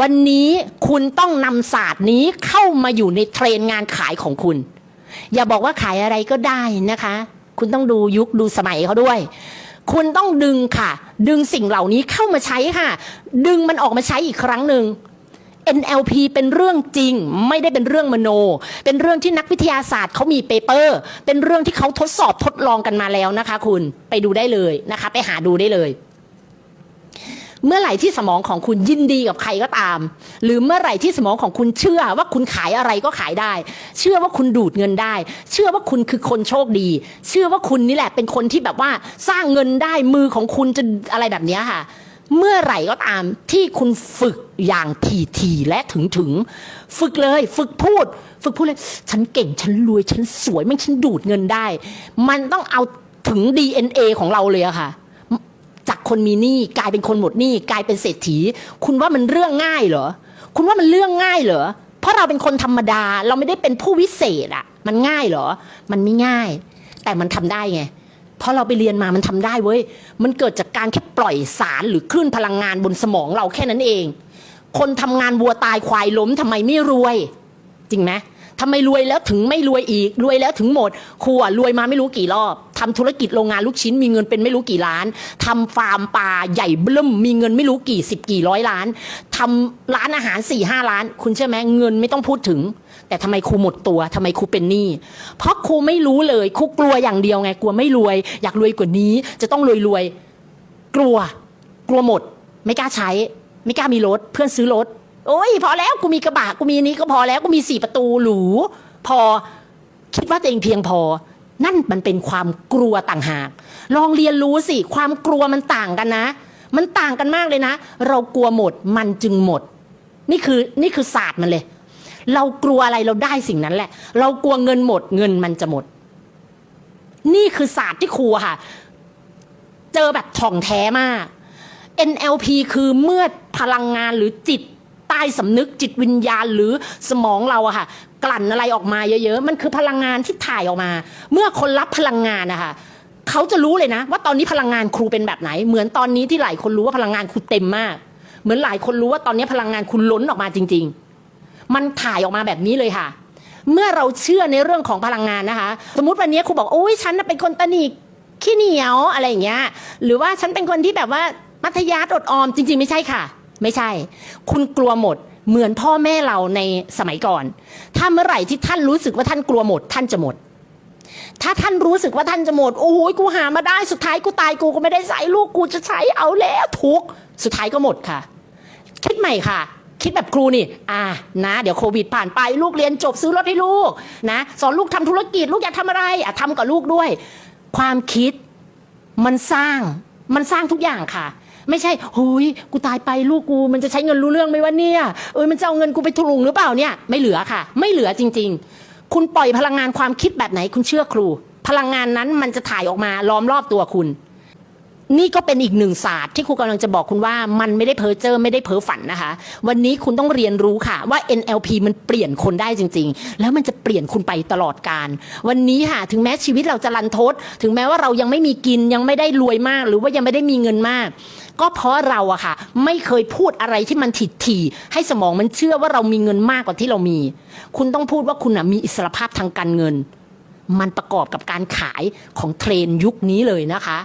วันนี้คุณต้องนำศาสตร์นี้เข้ามาอยู่ในเทรนงานขายของคุณ อย่าบอกว่าขายอะไรก็ได้นะคะ คุณต้องดูยุคดูสมัยเขาด้วย คุณต้องดึงค่ะ ดึงสิ่งเหล่านี้เข้ามาใช้ค่ะ ดึงมันออกมาใช้อีกครั้งหนึ่ง NLP เป็นเรื่องจริง ไม่ได้เป็นเรื่องมโน เป็นเรื่องที่นักวิทยาศาสตร์เขามีเปเปอร์ เป็นเรื่องที่เขาทดสอบทดลองกันมาแล้วนะคะ คุณไปดูได้เลยนะคะ ไปหาดูได้เลย เมื่อไหร่ที่สมองของคุณยินดีกับใครก็ตาม หรือเมื่อไหร่ที่สมองของคุณเชื่อว่าคุณขายอะไรก็ขายได้ เชื่อว่าคุณดูดเงินได้ เชื่อว่าคุณคือคนโชคดี เชื่อว่าคุณนี่แหละเป็นคนที่แบบว่าสร้างเงินได้มือของคุณจะอะไรแบบนี้ค่ะ เมื่อไหร่ก็ตามที่คุณฝึกอย่างทีทีและถึงถึง ฝึกเลย ฝึกพูด ฝึกพูดเลย ฉันเก่งฉันรวยฉันสวยแม่ฉันดูดเงินได้ มันต้องเอาถึง DNA ของเราเลยอะค่ะ คนมีหนี้กลายเป็นคนหมดหนี้กลายเป็นเศรษฐี คุณว่ามันเรื่องง่ายเหรอ คุณว่ามันเรื่องง่ายเหรอ เพราะเราเป็นคนธรรมดาเราไม่ได้เป็นผู้วิเศษอะมันง่ายเหรอ มันไม่ง่าย แต่มันทำได้ไงเพราะเราไปเรียนมามันทำได้เว้ย มันเกิดจากการแค่ปล่อยสารหรือคลื่นพลังงานบนสมองเราแค่นั้นเอง คนทำงานวัวตายควายล้มทำไมไม่รวย จริงไหม ทำไมรวยแล้วถึงไม่รวยอีก รวยแล้วถึงหมดครัวรวยมาไม่รู้กี่รอบทำธุรกิจโรงงานลูกชิ้น มีเงินเป็นไม่รู้กี่ล้านทำฟาร์มปลาใหญ่เบิ่มมีเงินไม่รู้กี่สิบกี่ร้อยล้านทำร้านอาหารสี่ห้าล้าน คุณเชื่อไหมเงินไม่ต้องพูดถึง แต่ทำไมครูหมดตัวทำไมครูเป็นหนี้เพราะครูไม่รู้เลยครูกลัวอย่างเดียวไงกลัวไม่รวย อยากรวยกว่านี้ จะต้องรวยรวยๆ กลัว กลัวหมด ไม่กล้าใช้ ไม่กล้ามีรถ เพื่อนซื้อรถ โอ้ยพอแล้วกูมีกระบะกูมีนี้ก็พอแล้วกูมีสี่ประตูหรูพอคิดว่าตัวเองเพียงพอ นั่นมันเป็นความกลัวต่างหาก ลองเรียนรู้สิ ความกลัวมันต่างกันนะ มันต่างกันมากเลยนะ เรากลัวหมดมันจึงหมด นี่คือนี่คือศาสตร์มันเลย เรากลัวอะไรเราได้สิ่งนั้นแหละ เรากลัวเงินหมด เงินมันจะหมด นี่คือศาสตร์ที่ครูค่ะ เจอแบบถ่องแท้มาก NLP คือเมื่อพลังงานหรือจิต ต้สำนึกจิตวิญญาณหรือสมองเราอะค่ะ กลั่นอะไรออกมาเยอะๆ มันคือพลังงานที่ถ่ายออกมา เมื่อคนรับพลังงานนะคะเขาจะรู้เลยนะ ว่าตอนนี้พลังงานครูเป็นแบบไหน เหมือนตอนนี้ที่หลายคนรู้ว่าพลังงานครูเต็มมาก เหมือนหลายคนรู้ว่าตอนนี้พลังงานคุณล้นออกมาจริง ๆ มันถ่ายออกมาแบบนี้เลยค่ะ เมื่อเราเชื่อในเรื่องของพลังงานนะคะ สมมติวันนี้ครูบอกโอ้ยฉันเป็นคนตนิกขี้เหนียวอะไรอย่างเงี้ย หรือว่าฉันเป็นคนที่แบบว่ามัธยัสถ์อดออมจริง ๆ ไม่ใช่ค่ะ ไม่ใช่ คุณกลัวหมด เหมือนพ่อแม่เราในสมัยก่อน ถ้าเมื่อไหร่ที่ท่านรู้สึกว่าท่านกลัวหมด ท่านจะหมด ถ้าท่านรู้สึกว่าท่านจะหมด โอ้ยกูหามาได้สุดท้ายกูตายกูก็ไม่ได้ใช้ลูกกูจะใช้เอาแล้วทุกสุดท้ายก็หมดค่ะ คิดใหม่ค่ะคิดแบบครูนี่ อ่า นะ เดี๋ยวโควิดผ่านไปลูกเรียนจบซื้อรถให้ลูก นะ สอนลูกทำธุรกิจ ลูกอยากทำอะไร อะทำกับลูกด้วย ความคิดมันสร้าง มันสร้างทุกอย่างค่ะ ไม่ใช่หุยกูตายไปลูกกูมันจะใช้เงินรู้เรื่องไหมวะเนี่ยเอ้ยมันจะเอาเงินกูไปทุลุงหรือเปล่าเนี่ย ไม่เหลือค่ะ ไม่เหลือจริง ๆ คุณปล่อยพลังงานความคิดแบบไหนคุณเชื่อครู พลังงานนั้นมันจะถ่ายออกมาล้อมรอบตัวคุณ นี่ก็เป็นอีกหนึ่งศาสตร์ที่ครูกำลังจะบอกคุณว่ามันไม่ได้เพ้อเจอไม่ได้เพ้อฝันนะคะ วันนี้คุณต้องเรียนรู้ค่ะว่า NLP มันเปลี่ยนคนได้จริง ๆ แล้วมันจะเปลี่ยนคุณไปตลอดการ วันนี้ค่ะถึงแม้ชีวิตเราจะรันทด ถึงแม้ว่าเรายังไม่มีกินยังไม่ได้รวยมาก หรือว่ายังไม่ได้มีเงินมาก ก็เพราะเราอะค่ะ ไม่เคยพูดอะไรที่มันถิดถี่ให้สมองมันเชื่อว่าเรามีเงินมากกว่าที่เรามี คุณต้องพูดว่าคุณอะมีอิสรภาพทางการเงิน มันประกอบกับการขายของเทรนยุคนี้เลยนะคะ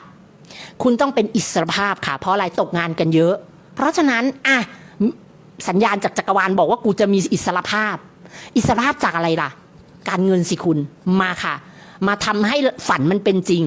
คุณต้องเป็นอิสรภาพค่ะ เพราะอะไรตกงานกันเยอะ เพราะฉะนั้นอะสัญญาณจากจักรวาลบอกว่ากูจะมีอิสรภาพ อิสรภาพจากอะไรล่ะ การเงินสิคุณมาค่ะ มาทำให้ฝันมันเป็นจริง